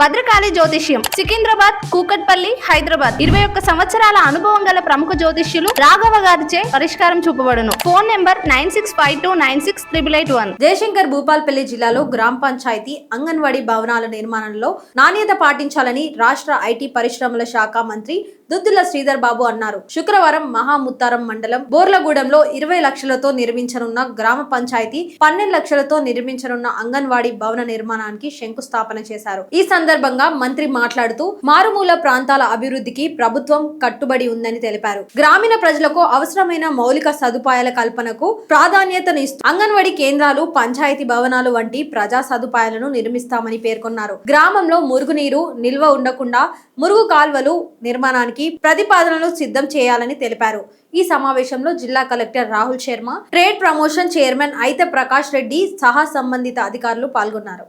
భద్రకాళి జ్యోతిష్యం సికింద్రాబాద్ కూకట్పల్లి హైదరాబాద్. ఇరవై ఒక్క సంవత్సరాల అనుభవం గల ప్రముఖ జ్యోతిష్యులు రాఘవ గారిచే పరిష్కారం చూపబడును. Phone number nine six five two nine six triple eight one. Jayashankar Bhupalpally జిల్లాలో గ్రామ పంచాయతీ అంగన్వాడీ భవనాల నిర్మాణంలో నాణ్యత పాటించాలని రాష్ట్ర ఐటీ పరిశ్రమల శాఖ మంత్రి దుద్దుల శ్రీధర్ బాబు అన్నారు. శుక్రవారం మహాముత్తారం మండలం బోర్లగూడెంలో ఇరవై లక్షలతో నిర్మించనున్న గ్రామ పంచాయతీ పన్నెండు లక్షలతో నిర్మించనున్న అంగన్వాడీ భవన నిర్మాణానికి శంకుస్థాపన చేశారు. ఈ సందర్భంగా సందర్భంగా మంత్రి మాట్లాడుతూ మారుమూల ప్రాంతాల అభివృద్ధికి ప్రభుత్వం కట్టుబడి ఉందని తెలిపారు. గ్రామీణ ప్రజలకు అవసరమైన మౌలిక సదుపాయాల కల్పనకు ప్రాధాన్యతను ఇస్తూ అంగన్వాడీ కేంద్రాలు పంచాయతీ భవనాలు వంటి ప్రజా సదుపాయాలను నిర్మిస్తామని పేర్కొన్నారు. గ్రామంలో మురుగునీరు నిల్వ ఉండకుండా మురుగు కాల్వలు నిర్మాణానికి ప్రతిపాదనలు సిద్ధం చేయాలని తెలిపారు. ఈ సమావేశంలో జిల్లా collector Rahul Sharma trade promotion chairman Aitha Prakash Reddy సహా సంబంధిత అధికారులు పాల్గొన్నారు.